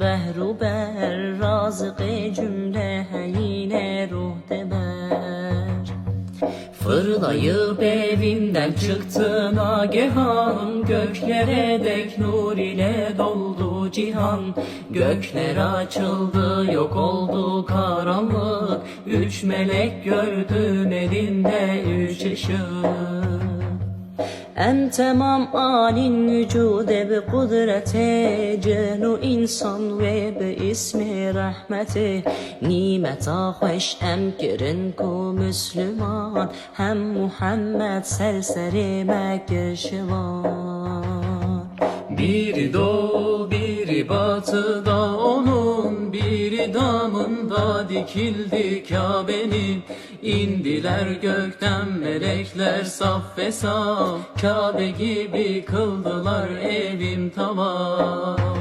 Behru ber razık cümle yine ruh deber Fırlayıp evimden çıktı nagehan Göklere dek nur ile doldu cihan Gökler açıldı yok oldu karanlık Üç melek gördüm elinde üç ışık en tamam alin vücude bi kudrete Cehnu insan ve bi ismi rahmeti Nimeta hoş em girin ku Müslüman Hem Muhammed serseri Mekke şivan Biri doğu biri batıda onun Biri damında dikildi Kabe'nin. İndiler gökten melekler saf ve saf. Kabe gibi kıldılar evim tamam